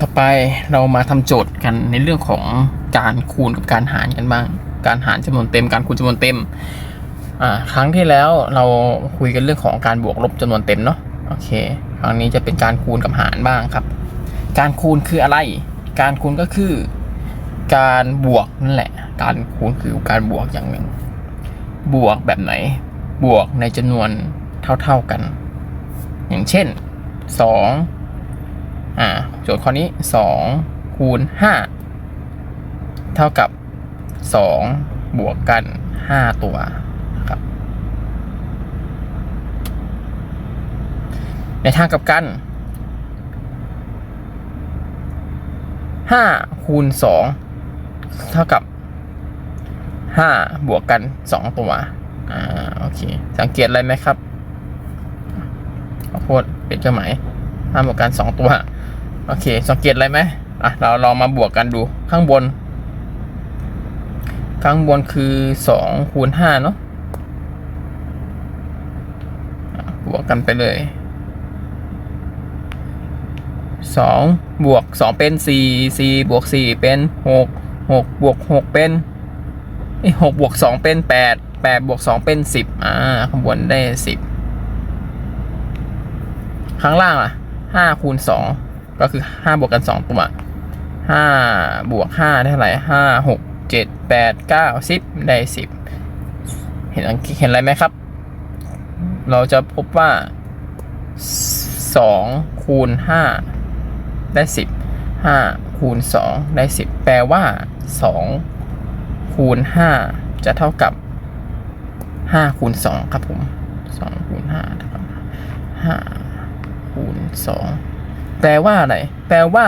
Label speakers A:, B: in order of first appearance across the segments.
A: ต่อไปเรามาทำโจทย์กันในเรื่องของการคูณกับการหารกันบ้าง การหารจำนวนเต็ม การคูณจำนวนเต็ม ครั้งที่แล้วเราคุยกันเรื่องของการบวกลบจำนวนเต็มเนาะ โอเค ครั้งนี้จะเป็นการคูณกับหารบ้างครับ การคูณคืออะไร การคูณก็คือ การบวกนั่นแหละ การคูณคือการบวกอย่างหนึ่ง บวกแบบไหน บวกในจำนวนเท่า ๆกัน อย่างเช่นส อ่าโจทย์ข้อนี้สองคูณห้าเท่ากับสองบวกกันห้าตัวนะครับ ในทางกลับกันห้าคูณสองเท่ากับห้าบวกกันสองตัว อ่า โอเค สังเกตอะไรไหมครับข้าวโพดเป็นเครื่องหมายห้าบวกกันสองตัว โอเค สังเกตอะไรไหมอะ เราลองมาบวกกันดูข้างบน ข้างบนคือสองคูณห้าเนาะบวกกันไปเลยสองบวกสองเป็นสี่สี่บวกสี่เป็นหกหกบวกหกเป็นหกบวกสองเป็นแปดแปดบวกสองเป็นสิบอ่าข้างบนได้สิบข้างล่างอะห้าคูณสอง ก็คือห้าบวกกันสองตัวห้าบวกห้าได้เท่าไหร่ห้าหกเจ็ดแปดเก้าสิบได้สิบเห็นอันเห็นอะไรไหมครับ เราจะพบว่าสองคูณห้าได้สิบห้าคูณสองได้สิบแปลว่าสองคูณห้าจะเท่ากับห้าคูณสองครับผมสองคูณห้าเท่ากับห้าคูณสอง แปลว่าอะไร แปลว่า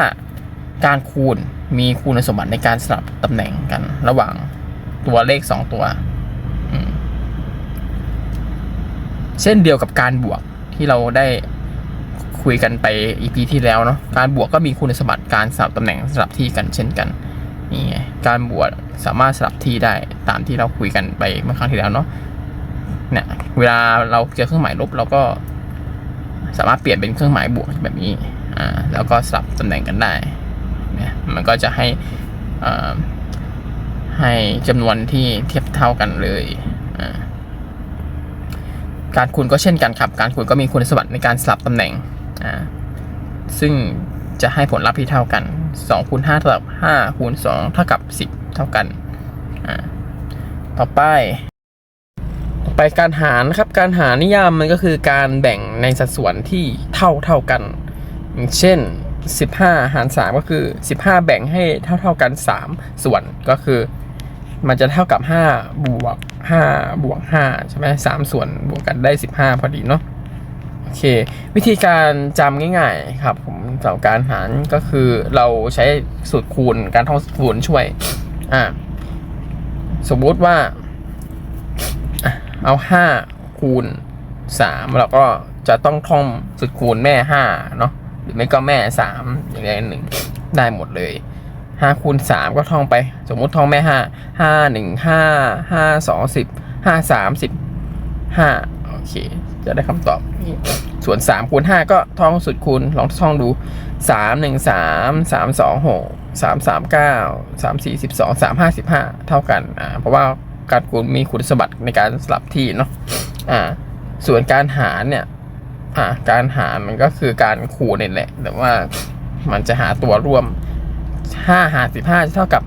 A: การคูณมีคุณสมบัติในการสลับตำแหน่งกัน ระหว่างตัวเลขสองตัว เช่นเดียวกับการบวกที่เราได้คุยกันไป EP ที่แล้วเนาะ การบวกก็มีคุณสมบัติการสลับตำแหน่งสลับที่กันเช่นกัน นี่ไง การบวกสามารถสลับที่ได้ตามที่เราคุยกันไปเมื่อครั้งที่แล้วเนาะ เนี่ย เวลาเราเจอเครื่องหมายลบเราก็สามารถเปลี่ยนเป็นเครื่องหมายบวกแบบนี้ อ่าแล้วก็สลับตำแหน่งกันได้นี่ยมันก็จะให้อ่าให้จำนวนที่เทียบเท่ากันเลยอ่าการคูณก็เช่นกันครับ การคูณก็มีคุณสมบัติในการสลับตำแหน่งอ่าซึ่งจะให้ผลลัพธ์ที่เท่ากัน2คูณ5เท่ากับ5คูณ2เท่ากับ 10 เท่ากันอ่าต่อไป ต่อไปการหารนะครับ การหารนิยามมันก็คือการแบ่งในสัดส่วนที่เท่าเท่ากัน เช่น 15 หาร 3 ก็คือ 15 แบ่งให้เท่าเท่ากัน 3 ส่วนก็คือ มันจะเท่ากับ 5 บวก 5 บวก 5 ใช่ไหม3ส่วนบวกกันได้ 15 พอดีเนาะโอเค วิธีการจำง่ายๆครับ ผมสำหรับการหารก็คือเราใช้สูตรคูณการท่องสูตรคูณช่วยอ่าสมมุติว่าเอาห้าคูณสามเราก็จะต้องท่องสุดคูณแม่ห้าเนาะ หรือไม่ก็แม่สามอย่างใดอย่างหนึ่งได้หมดเลยห้าคูณสามก็ท่องไป สมมุติท่องแม่ห้าห้าหนึ่งห้าห้าสองสิบห้าสามสิบห้าโอเค จะได้คำตอบนี้ส่วนสามคูณห้าก็ท่องสุดคูณลองท่องดูสามหนึ่งสามสามสองหกสามสามเก้าสามสี่สิบสองสามห้าสิบห้าเท่ากันอ่าเพราะว่าการคูณมีคุณสมบัติในการสลับที่เนาะอ่าส่วนการหารเนี่ย อ่าการหารมันก็คือการคูณนี่แหละ แต่ว่ามันจะหาตัวร่วมห้าหารสิบห้าจะเท่ากับ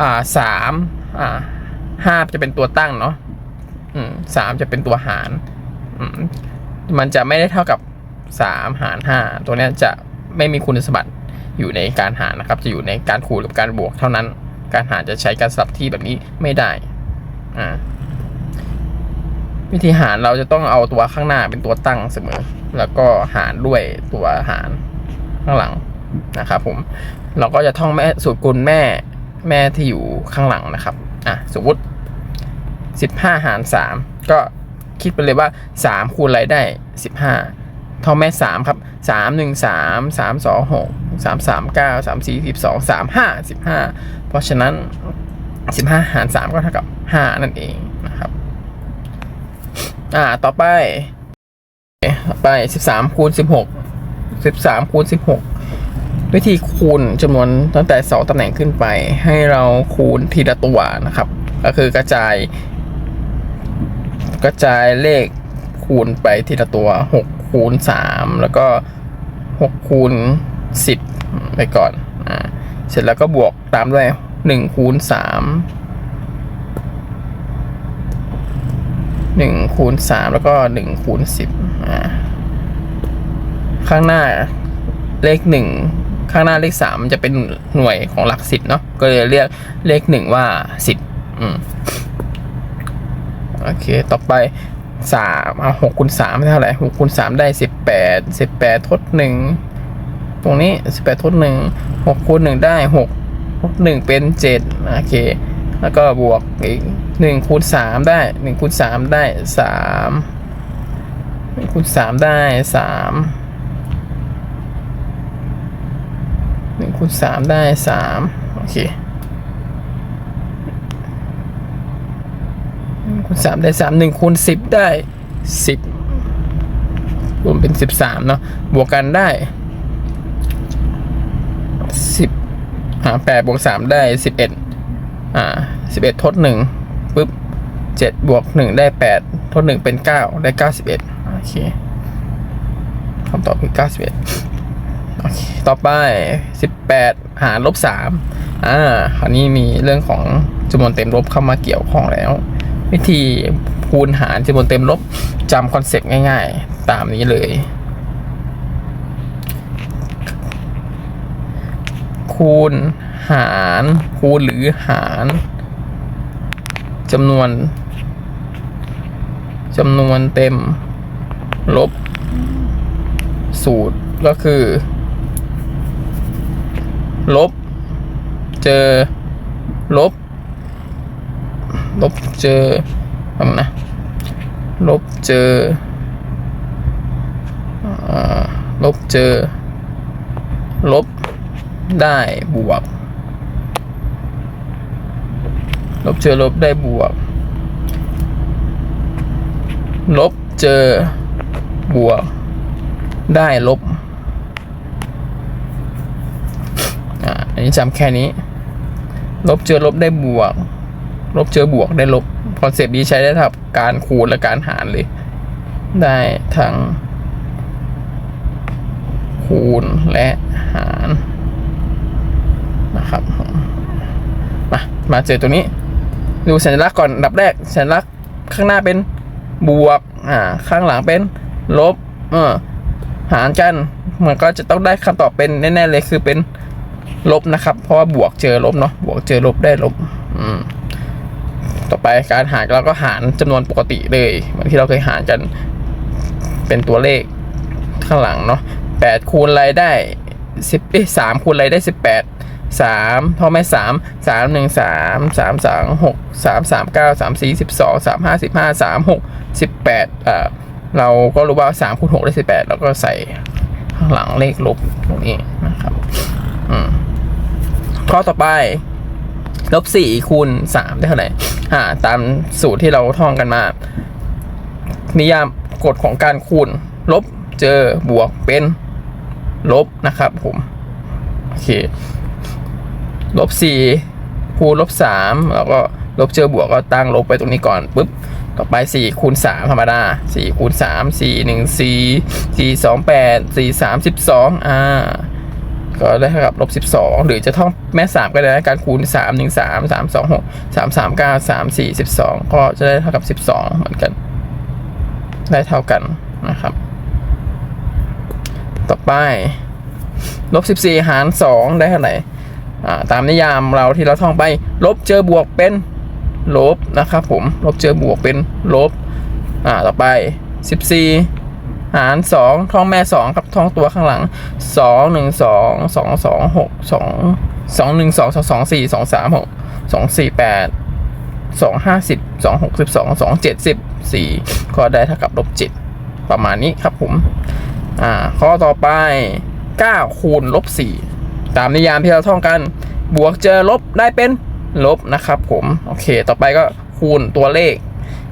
A: อ่าสามอ่าห้าจะเป็นตัวตั้งเนาะอืมสามจะเป็นตัวหารอืมมันจะไม่ได้เท่ากับสามหารห้าตัวเนี้ยจะไม่มีคุณสมบัติอยู่ในการหารนะครับ จะอยู่ในการคูณกับการบวกเท่านั้น การหารจะใช้การสลับที่แบบนี้ไม่ได้อ่า วิธีหารเราจะต้องเอาตัวข้างหน้าเป็นตัวตั้งเสมอ แล้วก็หารด้วยตัวหารข้างหลังนะครับผมเราก็จะท่องแม่สูตรคูณแม่แม่ที่อยู่ข้างหลังนะครับอะสมมติสิบห้าหารสามก็คิดไปเลยว่าสามคูณอะไรได้สิบห้าท่องแม่สามครับสามหนึ่งสามสามสองหกสามสามเก้าสามสี่สิบสองสามห้าสิบห้าเพราะฉะนั้นสิบห้าหารสามก็เท่ากับห้านั่นเองนะครับ อ่า ต่อไป ไปสิบสามคูณสิบหกสิบสามคูณสิบหกวิธีคูณจำนวนตั้งแต่สองตำแหน่งขึ้นไป ให้เราคูณทีละตัวนะครับ ก็คือกระจาย กระจายเลขคูณไปทีละตัวหกคูณสามแล้วก็หกคูณสิบไปก่อนอ่าเสร็จแล้วก็บวกตามด้วยหนึ่งคูณสาม หนึ่งคูณสามแล้วก็หนึ่งคูณสิบอ่าข้างหน้าเลขหนึ่งข้างหน้าเลขสามจะเป็นหน่วยของหลักสิบเนาะก็เลยเรียกเลขหนึ่งว่าสิบอืมโอเค ต่อไปสามเอาหกคูณสามเท่าไหร่หกคูณสามได้สิบแปดสิบแปดทดหนึ่งตรงนี้สิบแปดทดหนึ่งหกคูณหนึ่งได้หกทดหนึ่งเป็นเจ็ดโอเค แล้วก็บวกอีกหนึ่งคูณสามได้หนึ่งคูณสามได้สามหนึ่งคูณสามได้สามหนึ่งคูณสามได้สามโอเคคูณสามได้สามหนึ่งคูณสิบได้สิบรวมเป็นสิบสามเนาะบวกกันได้สิบอ่าแปดบวกสามได้สิบเอ็ด อ่าสิบเอ็ดทดหนึ่งปุ๊บเจ็ดบวกหนึ่งได้แปดทดหนึ่งเป็นเก้าได้เก้าสิบเอ็ดโอเคคำตอบคือเก้าสิบเอ็ดโอเคต่อไปสิบแปดหารลบสามอ่าคราวนี้มีเรื่องของจำนวนเต็มลบเข้ามาเกี่ยวข้องแล้ว วิธีคูณหารจำนวนเต็มลบจำคอนเซ็ปต์ง่ายๆ ตามนี้เลย คูณ หารคูณหรือหารจำนวนจำนวนเต็ม ลบ สูตรก็คือ ลบ เจอ ลบ ลบเจอทำนะ ลบเจอลบเจอ ลบได้บวก ลบเจอลบได้บวก ลบเจอบวก ได้ลบอ่าอันนี้จำแค่นี้ ลบเจอลบได้บวก ลบเจอบวกได้ลบคอนเซปต์นี้ใช้ได้ทั้งการคูณและการหารเลย ได้ทั้ง คูณและหารนะครับมามาเจอตัวนี้ ดูสัญลักษณ์ก่อนดับแรกสัญลักษณ์ข้างหน้าเป็นบวกอ่าข้างหลังเป็นลบเออหารกันมันก็จะต้องได้คำตอบเป็นแน่ๆเลยคือเป็นลบนะครับ เพราะว่าบวกเจอลบเนาะบวกเจอลบได้ลบอืมต่อไปการหารเราก็หารจำนวนปกติเลยเหมือนที่เราเคยหารกันเป็นตัวเลขข้างหลังเนาะแปดคูณอะไรได้สิบเอ้สามคูณอะไรได้สิบแปด สามพ่อแม่สามสามหนึ่งสามสามสามหกสามสามเก้าสามสี่สิบสองสามห้าสิบห้าสามหกสิบแปดอ่าเราก็รู้ว่าสามคูณหกได้สิบแปดเราก็ใส่ข้างหลังเลขลบตรงนี้นะครับอืมข้อต่อไปลบสี่คูณสามได้เท่าไหร่อ่าตามสูตรที่เราท่องกันมา นิยามกฎของการคูณ ลบเจอบวกเป็นลบนะครับผม โอเค ลบสี่คูณลบสามแล้วก็ลบเจอบวกก็ตั้งลบไปตรงนี้ก่อนปุ๊บต่อไปสี่คูณสามธรรมดาสี่คูณสามสี่หนึ่งสี่สี่สองแปดสี่สามสิบสองอ่าก็ได้เท่ากับลบสิบสองหรือจะท่องแม่สามก็ได้นะการคูณสามหนึ่งสามสามสองหกสามสามเก้าสามสี่สิบสองก็จะได้เท่ากับสิบสองเหมือนกัน ได้เท่ากันนะครับ ต่อไปลบสิบสี่หารสองได้เท่าไหร่ ตามนิยามเราที่เราท่องไป ลบเจอบวกเป็นลบนะครับผมลบเจอบวกเป็นลบอ่าต่อไปสิบสี่หารสองท่องแม่สองครับท่องตัวข้างหลังสองหนึ่งสองสองสองหกสองสองหนึ่งสองสองสองสี่สองสามหกสองสี่แปดสองห้าสิบสองหกสิบสองสองเจ็ดสิบสี่ก็ได้เท่ากับลบเจ็ดประมาณนี้ครับผมอ่าข้อต่อไป 9 คูณลบ4 ตามนิยามที่เราท่องกัน บวกเจอลบได้เป็นลบนะครับผม โอเค ต่อไปก็คูณตัวเลข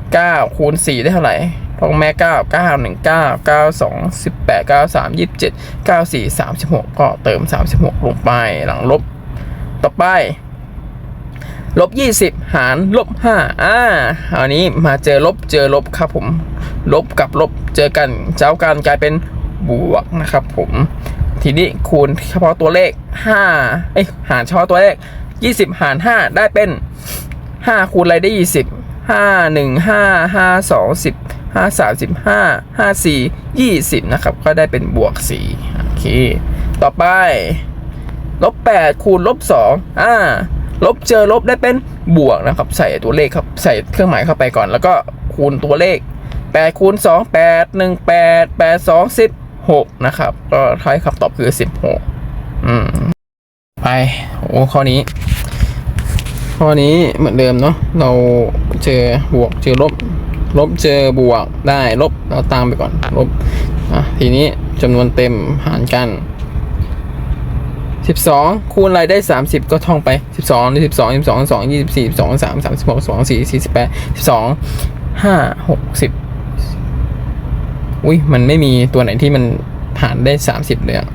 A: 9 คูณ 4 ได้เท่าไหร่พ่อแม่เก้าเก้าหนึ่งเก้าเก้าสองสิบแปดเก้าสามยี่สิบเจ็ดเก้าสี่สามสิบหกก็เติมสามสิบหกลงไปหลังลบ ต่อไป ลบยี่สิบหารลบห้าอ่าอันนี้มาเจอลบเจอลบครับผม ลบกับลบเจอกัน เจ้ากันกลายเป็นบวกนะครับผม ทีนี้คูณเฉพาะตัวเลขห้าเอ้ยหารเฉพาะตัวเลขยี่สิบหารห้าได้เป็นห้าคูณอะไรได้ยี่สิบห้าหนึ่งห้าห้าสองสิบห้าสามสิบห้าห้าสี่ยี่สิบนะครับ ก็ได้เป็นบวกสี่โอเค ต่อไป ลบแปดคูณลบสองอ่า ลบเจอลบได้เป็นบวกนะครับ ใส่ตัวเลขครับ ใส่เครื่องหมายเข้าไปก่อน แล้วก็คูณตัวเลขแปดคูณสองแปดห นึ่งแปดแปดสองสิบหกนะครับ ก็ท้ายคำตอบคือสิบหกอืม ไป โอ้ข้อนี้ ข้อนี้เหมือนเดิมเนาะ เราเจอบวกเจอลบ ลบเจอบวกได้ลบ เราตามไปก่อน ลบ อะ ทีนี้จำนวนเต็มหารกันสิบสองคูณอะไรได้สามสิบก็ท่องไปสิบสองสิบสองสิบส อุ้ยมันไม่มีตัวไหนที่มันหารได้สามสิบเลยอะ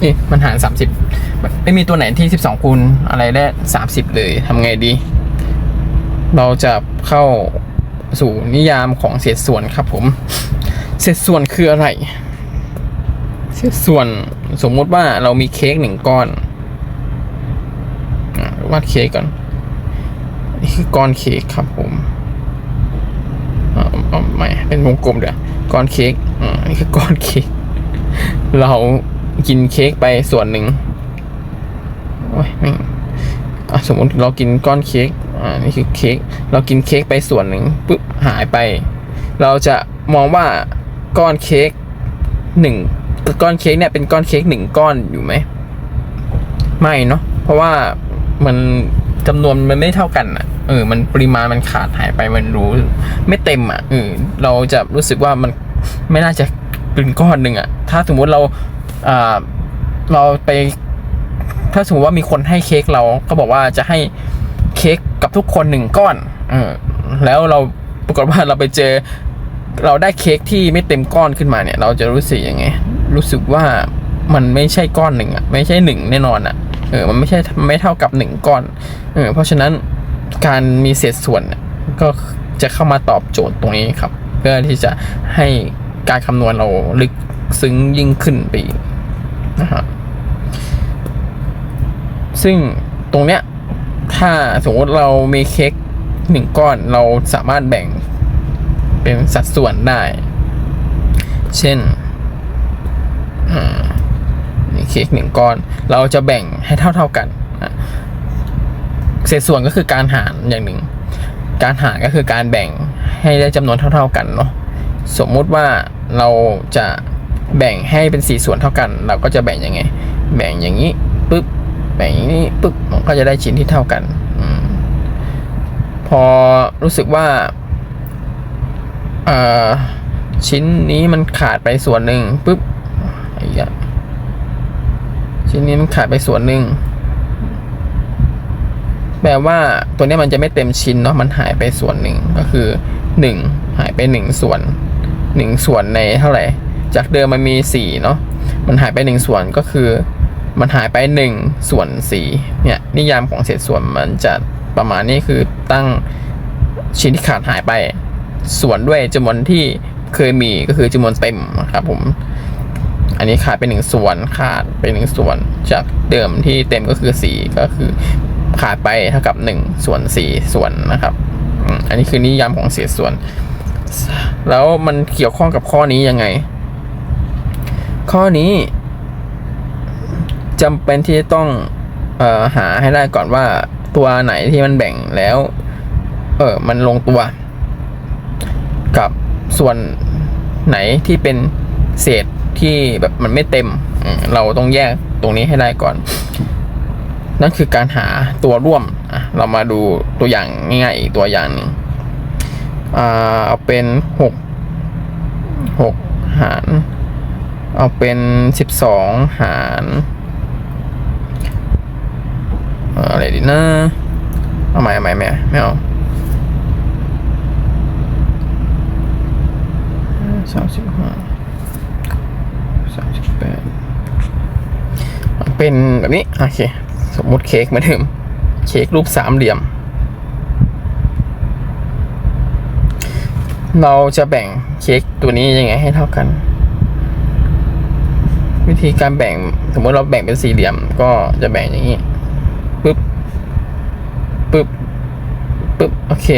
A: เอ๊ะมันหารสามสิบไม่มีตัวไหนที่สิบสองคูณอะไรได้สามสิบเลยทำไงดี เราจะเข้าสู่นิยามของเศษส่วนครับผม เศษส่วนคืออะไร เศษส่วนสมมติว่าเรามีเค้กหนึ่งก้อนอะวาดเค้กก่อน นี่คือก้อนเค้กครับผมอ่าเอาใหม่เป็นวงกลมเดี๋ยว ก้อนเค้กอ่านี่คือก้อนเค้กเรากินเค้กไปส่วนหนึ่งโอ้ยแม่สมมติเรากินก้อนเค้กอ่านี่คือเค้กเรากินเค้กไปส่วนหนึ่งปุ๊บหายไป เราจะมองว่าก้อนเค้กหนึ่งก้อนเค้กเนี่ยเป็นก้อนเค้กหนึ่งก้อนอยู่ไหมไม่เนาะเพราะว่ามัน จำนวนมันไม่เท่ากันอะเออ มันปริมาณมันขาดหายไปมันรู้ ไม่เต็มอะเออเราจะรู้สึกว่ามันไม่น่าจะเป็นก้อนหนึ่งอะ ถ้าสมมุติเราอ่าเราไป ถ้าสมมติว่ามีคนให้เค้กเราก็บอกว่าจะให้เค้กกับทุกคนหนึ่งก้อน เออ แล้วเราปรากฏว่าเราไปเจอ เราได้เค้กที่ไม่เต็มก้อนขึ้นมาเนี่ย เราจะรู้สึกยังไง รู้สึกว่ามันไม่ใช่ก้อนหนึ่งอะ ไม่ใช่หนึ่งแน่นอนอะ เออมันไม่ใช่ไม่เท่ากับหนึ่งก้อนเออเพราะฉะนั้นการมีเศษส่วนก็จะเข้ามาตอบโจทย์ตรงนี้ครับ เพื่อที่จะให้การคำนวณเราลึกซึ้งยิ่งขึ้นไปนะฮะซึ่งตรงเนี้ยถ้าสมมติเรามีเค้กหนึ่งก้อนเราสามารถแบ่งเป็นสัดส่วนได้ เช่นอ่า เค้กหนึ่งก้อน เราจะแบ่งให้เท่าเท่า ๆกันเศษส่วนก็คือการหารอย่างหนึ่ง การหารก็คือการแบ่งให้ได้จำนวนเท่า ๆกันเนาะสมมุติว่าเราจะแบ่งให้เป็นสี่ส่วนเท่ากัน เราก็จะแบ่งยังไง แบ่งอย่างนี้ปุ๊บแบ่งอย่างนี้ปุ๊บมันก็จะได้ชิ้นที่เท่ากันอพอรู้สึกว่าชิ้นนี้มันขาดไปส่วนหนึ่งปุ๊บอ้เหี้ย ชิ้นนี้มันขาดไปส่วนหนึ่งแปลว่าตัวนี้มันจะไม่เต็มชิ้นเนาะมันหายไปส่วนหนึ่งก็คือหนึ่งหายไปหนึ่งส่วนหนึ่งส่วนในเท่าไหร่ จากเดิมมันมีสี่เนาะมันหายไปหนึ่งส่วนก็คือ มันหายไปหนึ่งส่วนสี่เนี่ยนิยามของเศษส่วนมันจะประมาณนี้คือตั้งชิ้นที่ขาดหายไป ส่วนด้วยจำนวนที่เคยมีก็คือจำนวนเต็มนะครับผม อันนี้ขาดไปหนึ่งส่วนขาดไปหนึ่งส่วน จากเดิมที่เต็มก็คือสี่ก็คือขาดไปเท่ากับหนึ่งส่วนสี่ส่วนนะครับ อันนี้คือนิยามของเศษส่วน แล้วมันเกี่ยวข้องกับข้อนี้ยังไง ข้อนี้จำเป็นที่จะต้องออหาให้ได้ก่อนว่าตัวไหนที่มันแบ่งแล้ว เออมันลงตัว กับส่วนไหนที่เป็นเศษ ที่แบบมันไม่เต็ม เราต้องแยกตรงนี้ให้ได้ก่อน นั่นคือการหาตัวร่วม เรามาดูตัวอย่างง่ายๆอีกตัวอย่างหนึ่งเอาเป็นหกหกหาร เอาเป็นสิบสองหารเอ่อะไรดีนะเอาใหม่เอาใหม่แม่ไม่เอาสามสิบห้า สามสิบแปดเป็นแบบนี้ โอเค สมมุติเค้กมาเดิมเค้กรูปสามเหลี่ยม เราจะแบ่งเค้กตัวนี้ยังไงให้เท่ากัน วิธีการแบ่งสมมติเราแบ่งเป็นสี่เหลี่ยม ก็จะแบ่งอย่างนี้ปึ๊บปึ๊บปึ๊บโอเค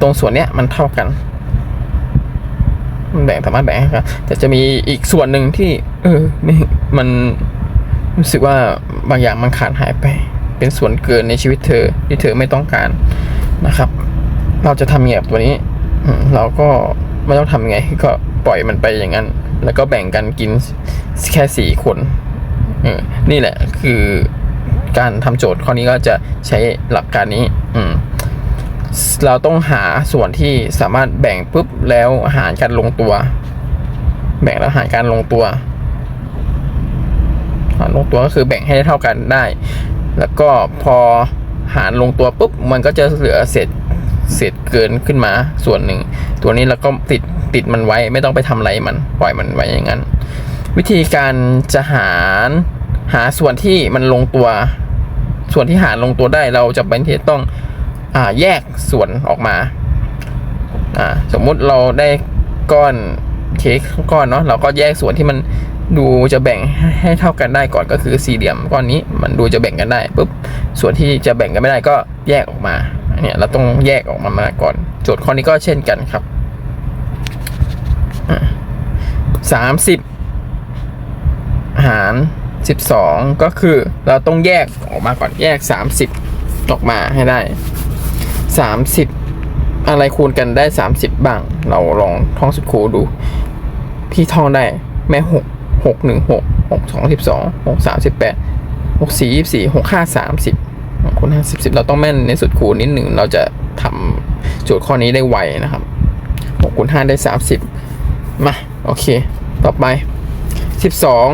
A: ตรงส่วนเนี้ยมันเท่ากันมันแบ่งสามารถแบ่งให้กันแต่จะมีอีกส่วนหนึ่งที่ เออไม่มันรู้สึกว่าบางอย่างมันขาดหายไป เป็นส่วนเกินในชีวิตเธอที่เธอไม่ต้องการนะครับ เราจะทำยังไงกับตัวนี้เราก็ไม่ต้องทำไงก็ปล่อยมันไปอย่างนั้น แล้วก็แบ่งกันกินแค่สี่คนเออนี่แหละคือการทำโจทย์ข้อนี้ก็จะใช้หลักการนี้เราต้องหาส่วนที่สามารถแบ่งปุ๊บแล้วหารกันลงตัว แบ่งแล้วหารกันลงตัว ลงตัวก็คือแบ่งให้ได้เท่ากันได้ แล้วก็พอหารลงตัวปุ๊บมันก็จะเหลือเศษเศษเกินขึ้นมาส่วนหนึ่ง ตัวนี้เราก็ติดติดมันไว้ไม่ต้องไปทำอะไรมันปล่อยมันไว้อย่างนั้น วิธีการจะหารหาส่วนที่มันลงตัว ส่วนที่หารลงตัวได้เราจะเป็นที่ต้องอแยกส่วนออกมาอ่าสมมุติเราได้ก้อนเค้กก้อนเนาะเราก็แยกส่วนที่มัน ดูจะแบ่งให้เท่ากันได้ก่อนก็คือสี่เหลี่ยมก้อนนี้มันดูจะแบ่งกันได้ปุ๊บส่วนที่จะแบ่งกันไม่ได้ก็แยกออกมาเนี่ยเราต้องแยกออกมามาก่อน โจทย์ข้อนี้ก็เช่นกันครับสามสิบหารสิบสองก็คือเราต้องแยกออกมาก่อนแยกสามสิบออกมาให้ได้สามสิบอะไรคูณกันได้สามสิบบ้าง เราลองท่องสุดคูดู พี่ท่องได้แม่หก หกหนึ่งหกหกสองสิบสองหกสามสิบแปดหกสี่ยี่สี่หกห้าสามสิบคูณห้าสิบสิบเราต้องแม่นในสุดคูณนิดหนึ่งเราจะทำโจทย์ข้อนี้ได้ไวนะครับหกคูณห้าได้สามสิบมา โอเค ต่อไปสิบสอง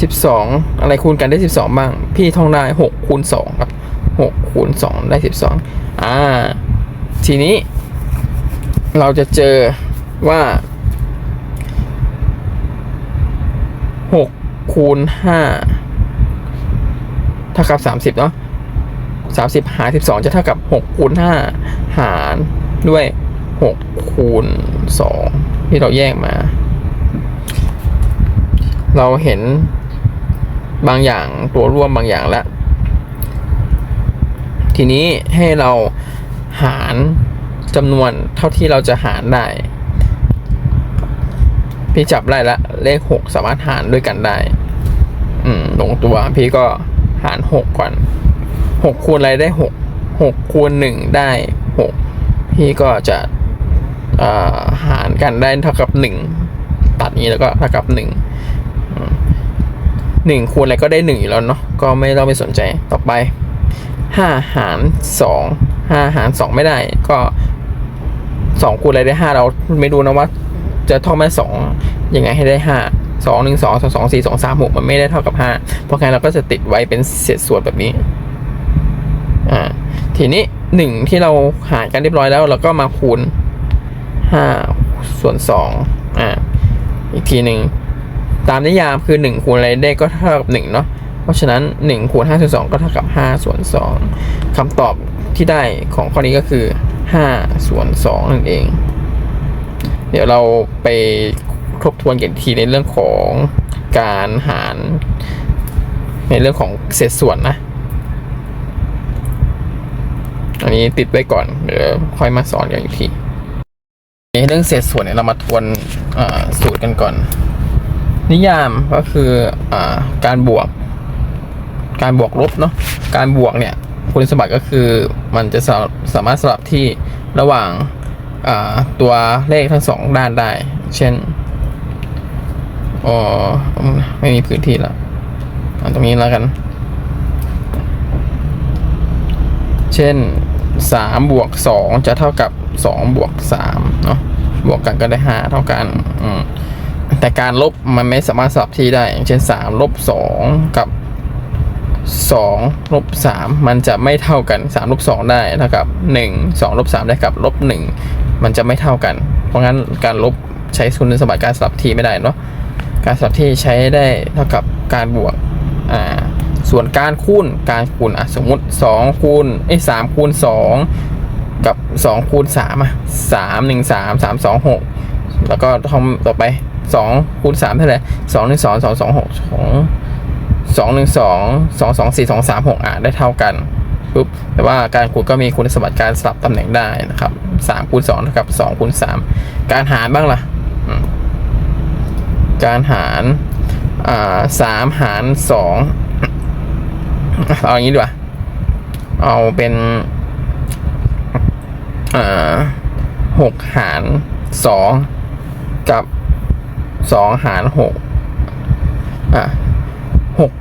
A: สิบสองอะไรคูณกันได้สิบสองบ้าง พี่ท่องได้หกคูณสองครับหกคูณสองได้สิบสองอ่า ทีนี้ เราจะเจอว่าหก คูณห้าเท่ากับสามสิบเนาะสามสิบหารสิบสองจะเท่ากับหกคูณห้าหารด้วยหกคูณสองที่เราแยกมา เราเห็นบางอย่างตัวร่วมบางอย่างแล้ว ทีนี้ให้เราหารจำนวนเท่าที่เราจะหารได้ พี่จับได้ละ เลขหกสามารถหารด้วยกันได้ อืม ลงตัว พี่ก็หารหกก่อนหกคูณอะไรได้หกหกคูณหนึ่งได้หกพี่ก็จะหารกันได้เท่ากับหนึ่งตัดนี้แล้วก็เท่ากับหนึ่งหนึ่งคูณอะไรก็ได้หนึ่งอยู่แล้วเนาะก็ไม่ต้องไปสนใจต่อไปห้าหารสองห้าหารสองไม่ได้ ก็สองคูณอะไรได้ห้าเราไม่ดูนะว่า จะท่องแม่สองยังไงให้ได้ห้าสองหนึ่งสองสองสองสี่สองสามหกมันไม่ได้เท่ากับห้าเพราะงั้นเราก็จะติดไว้เป็นเศษส่วนแบบนี้อ่าทีนี้หนึ่งที่เราหารกันเรียบร้อยแล้ว เราก็มาคูณห้าส่วนสองอ่าอีกทีหนึ่งตามนิยามคือหนึ่งคูณอะไรได้ก็เท่ากับหนึ่งเนาะเพราะฉะนั้นหนึ่งคูณห้าส่วนสองก็เท่ากับห้าส่วนสองคำตอบที่ได้ของข้อนี้ก็คือห้าส่วนสองนั่นเอง เดี๋ยวเราไปทบทวนกันอีกทีในเรื่องของการหาร ในเรื่องของเศษส่วนนะ อันนี้ติดไว้ก่อน เดี๋ยวค่อยมาสอนกันอีกทีในเรื่องเศษส่วนเนี่ยเรามาทวนสูตรกันก่อน นิยามก็คืออการบวก การบวกลบเนาะการบวกเนี่ยคุณสมบัติก็คือมันจะสามารถสลับที่ระหว่าง ตัวเลขทั้งสองด้านได้ เช่นอ๋อไม่มีพื้นที่แล้วเอาตรงนี้แล้วกัน เช่นสามบวกสองจะเท่ากับสองบวกสามเนาะบวกกันก็ได้ห้าเท่ากันอืมแต่การลบมันไม่สามารถสลับที่ได้ เช่นสามลบสองกับสองลบสามมันจะไม่เท่ากันสามลบสองได้เท่ากับหนึ่งสองลบสามได้กับลบหนึ่ง มันจะไม่เท่ากัน เพราะงั้นการลบใช้คุณสมบัติการสลับที่ไม่ได้เนาะการสลับที่ใช้ได้เท่ากับการบวกอ่าส่วนการคูณการคูณอะสมมติ2คูณเอ้สามคูณ2 กับ 2 คูณ3อะ3 1 3 3 2 6 แล้วก็ทำต่อไป 2 คูณ3เท่าไหร่2 1 2 2 2 6 2 2 1 2 2 2 4 2 3 6อะได้เท่ากัน ปุ๊บแต่ว่าการคูณก็มีคุณสมบัติการสลับตำแหน่งได้นะครับ3คูณ2เท่ากับ2คูณ3การหารบ้างล่ะการหารสามหารสองเอาอย่างนี้ดีกว่า เอาเป็นหกหารสองกับสองหารหกอะหก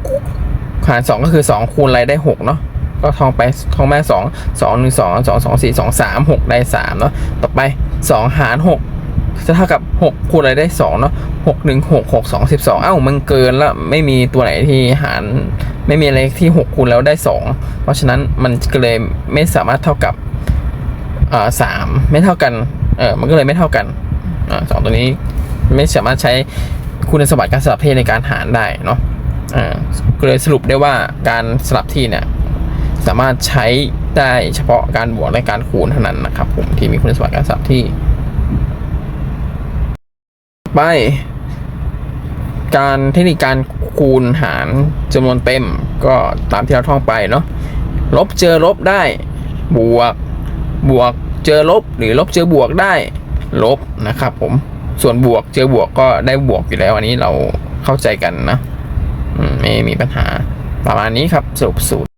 A: หารสองก็คือสองคูณอะไรได้หกเนาะ ก็ทองไปทองแม่สองสองหนึ่งสองสองสองสี่สองสามหกได้สามเนาะต่อไปสองหารหกจะเท่ากับหกคูณอะไรได้สองเนาะหกหนึ่งหกหกสองสิบสองเอ้ามันเกินแล้วไม่มีตัวไหนที่หารไม่มีอะไรที่หกคูณแล้วได้สองเพราะฉะนั้นมันก็เลยไม่สามารถเท่ากับอ่าสามไม่เท่ากันเออมันก็เลยไม่เท่ากันอ่าสองตัวนี้ไม่สามารถใช้คุณสมบัติการสลับที่ในการหารได้เนาะอ่าก็เลยสรุปได้ว่าการสลับที่เนี่ย สามารถใช้ได้เฉพาะการบวกและการคูณเท่านั้นนะครับผมที่มีคุณสมบัติการสลับที่ ไป การเทคนิคการคูณหารจำนวนเต็มก็ตามที่เราท่องไปเนาะลบเจอลบได้ บวกบวกเจอลบหรือลบเจอบวกได้ลบนะครับผมส่วนบวกเจอบวกก็ได้บวกอยู่แล้วอันนี้เราเข้าใจกันนะไม่มีปัญหาประมาณนี้ครับสรุปสูตร